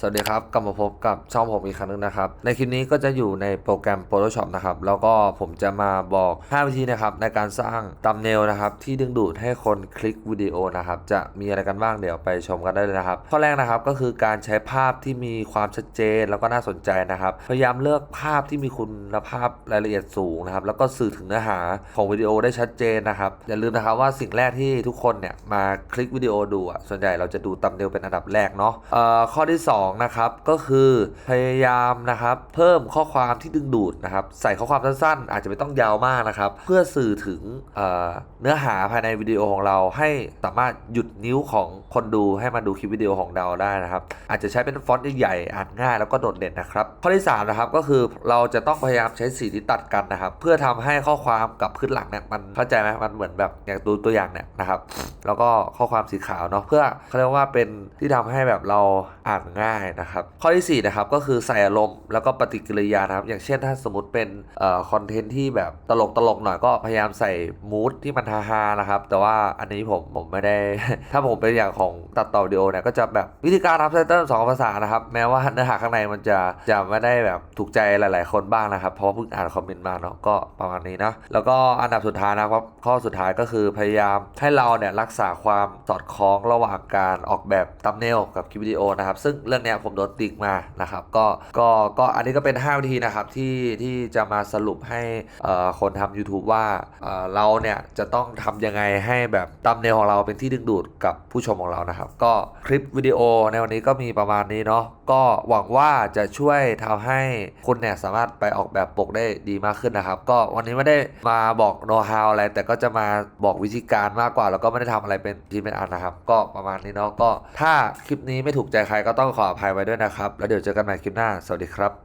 สวัสดีครับ กลับมาพบกับช่องผมอีกครั้งหนึงนะครับ ในคลิปนี้ก็จะอยู่ในโปรแกรม Photoshop นะครับ แล้วก็ผมจะมาบอก 5 วิธีนะครับ ในการสร้างตัมเนลนะครับ ที่ดึงดูดให้คนคลิกวิดีโอนะครับ จะมีอะไรกันบ้างเดี๋ยวไปชมกันได้เลยนะครับ ข้อแรกนะครับก็คือการใช้ภาพที่มีความชัดเจนแล้วก็น่าสนใจนะครับ พยายามเลือกภาพที่มีคุณภาพรายละเอียดสูงนะครับ แล้วก็สื่อถึงเนื้อหาของวิดีโอได้ชัดเจนนะครับ อย่าลืมนะครับว่าสิ่งแรกที่ทุกคนเนี่ยมาคลิกวิดีโอดูอะส่วนใหญ่เราจะดูตัมเนลเป็นอันดับแรกเนาะเอ่อข้อที่สองนะครับก็คือพยายามนะครับเพิ่มข้อความที่ดึงดูดนะครับใส่ข้อความสั้นๆ อาจจะไม่ต้องยาวมากนะครับ เพื่อสื่อถึงเเนื้อหาภายในวิดีโอของเราให้สามารถหยุดนิ้วของคนดูให้มาดูคลิปวิดีโอของเราได้นะครับ อาจจะใช้เป็นฟอนต์ใหญ่ๆอ่านง่ายแล้วก็โดดเด่นนะครับ ข้อที่สามนะครับก็คือเราจะต้องพยายามใช้สีที่ตัดกันนะครับ เพื่อทำให้ข้อความกับพื้นหลังเนี่ยมันเข้าใจไหมมันเหมือนแบบอย่างดูตัวอย่างเนี่ยนะครับ แล้วก็ข้อความสีขาวเนาะเพื่อเขาเรียกว่าเป็นที่ทำให้แบบเราอ่านง่ายนะครับ ข้อที่สี่นะครับก็คือใส่อารมณ์แล้วก็ปฏิกิริยานะครับ อย่างเช่นถ้าสมมติเป็นคอนเทนต์ที่แบบตลกตลกๆหน่อยก็พยายามใส่มูดที่มันฮาๆนะครับ แต่ว่าอันนี้ผมผมไม่ได้ ถ้าผมเป็นอย่างของตัดต่อวิดีโอเนี่ยก็จะแบบวิธีการทำไตเติ้ลสองภาษานะครับ แม้ว่าเนื้อหาข้างในมันจะจะไม่ได้แบบถูกใจหลาย ๆ คนบ้างนะครับ เพราะเพิ่งอ่านคอมเมนต์มาเนาะก็ประมาณนี้นะแล้วก็อันดับสุดท้ายนะครับ ข้อสุดท้ายก็คือพยายามให้เราเนี่ยรักษาความสอดคล้องระหว่างการออกแบบตัมเนลกับคลิปวิดีโอนะครับ ซึ่งเรื่องเนี้ยผมโดนติกมานะครับก็ก็ก็อันนี้ก็เป็น5วิธีนะครับที่ที่จะมาสรุปให้คนทำ YouTube ว่าเเราเนี่ยจะต้องทำยังไงให้แบบตัมเนลของเราเป็นที่ดึงดูดกับผู้ชมของเรานะครับ ก็คลิปวิดีโอในวันนี้ก็มีประมาณนี้เนาะก็หวังว่าจะช่วยทำให้คุณเนี่ยสามารถไปออกแบบปกได้ดีมากขึ้นนะครับ ก็วันนี้ไม่ได้มาบอกโน้ตฮาวอะไร แต่ก็จะมาบอกวิธีการมากกว่า แล้วก็ไม่ได้ทำอะไรเป็นทีเป็นอันนะครับ ก็ประมาณนี้เนาะก็ถ้าคลิปนี้ไม่ถูกใจใครก็ต้องขออภัยไว้ด้วยนะครับ แล้วเดี๋ยวเจอกันใหม่คลิปหน้า สวัสดีครับ